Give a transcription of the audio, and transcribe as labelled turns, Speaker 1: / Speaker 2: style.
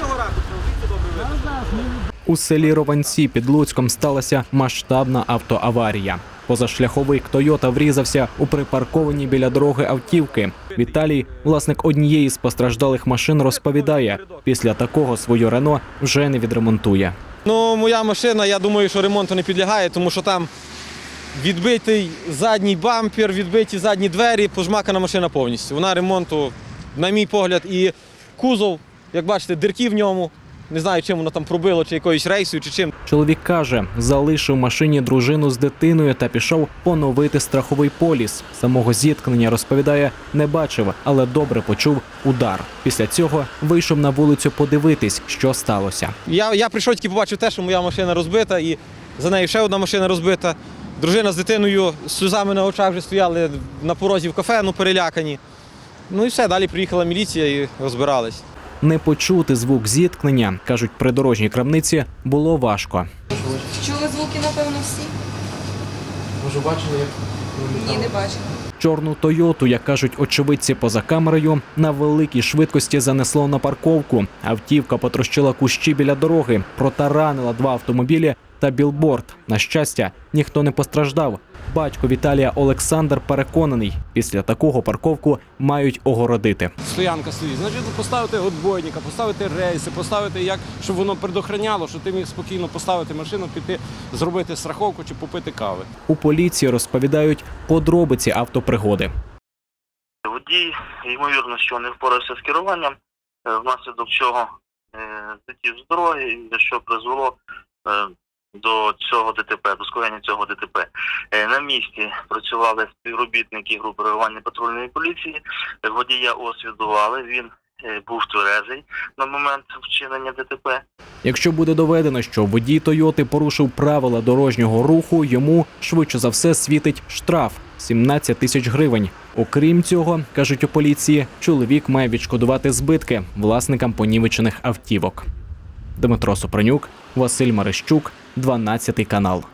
Speaker 1: цього ракурсу, звідси добре видно.
Speaker 2: У селі Рованці під Луцьком сталася масштабна автоаварія. Позашляховик Тойота врізався у припарковані біля дороги автівки. Віталій, власник однієї з постраждалих машин, розповідає, після такого свою Рено вже не відремонтує.
Speaker 1: Ну, моя машина, я думаю, що ремонту не підлягає, тому що там відбитий задній бампер, відбиті задні двері, пожмакана машина повністю. Вона ремонту, на мій погляд, і кузов, як бачите, дирки в ньому. Не знаю, чим воно там пробило, чи якоюсь рейсою, чи чим.
Speaker 2: Чоловік каже, залишив машині дружину з дитиною та пішов поновити страховий поліс. Самого зіткнення розповідає, не бачив, але добре почув удар. Після цього вийшов на вулицю подивитись, що сталося.
Speaker 1: Я, я прийшов тільки побачив те, що моя машина розбита, і за нею ще одна машина розбита. Дружина з дитиною з сльозами на очах вже стояли на порозі в кафе, ну перелякані. Ну і все, далі приїхала міліція і розбирались.
Speaker 2: Не почути звук зіткнення, кажуть придорожній крамниці, було важко.
Speaker 3: Чули звуки, напевно, всі?
Speaker 2: Може, бачили, як
Speaker 3: Ні, не бачили.
Speaker 2: чорну Тойоту, як кажуть очевидці поза камерою, на великій швидкості занесло на парковку. Автівка потрощила кущі біля дороги, протаранила два автомобілі та білборд. На щастя, ніхто не постраждав. Батько Віталія Олександр переконаний, після такого парковку мають огородити.
Speaker 4: стоянка стоїть. Значить, поставити отбойника, поставити рейси, поставити як, щоб воно предохраняло, щоб ти міг спокійно поставити машину, піти, зробити страховку чи попити кави.
Speaker 2: У поліції розповідають подробиці автопригоди.
Speaker 5: Водій, ймовірно, що не впорався з керуванням, е, внаслідок чого е, злетів з дороги, що призвело е, до цього ДТП, до скоєння цього ДТП. Е, На місці працювали співробітники групи реагування патрульної поліції. Водія освідували, він е, був тверезий на момент вчинення ДТП.
Speaker 2: Якщо буде доведено, що водій Тойоти порушив правила дорожнього руху, йому швидше за все світить штраф 17 тисяч гривень. Окрім цього, кажуть у поліції, чоловік має відшкодувати збитки власникам понівечених автівок. Дмитро Супронюк, Василь Марищук, 12 канал.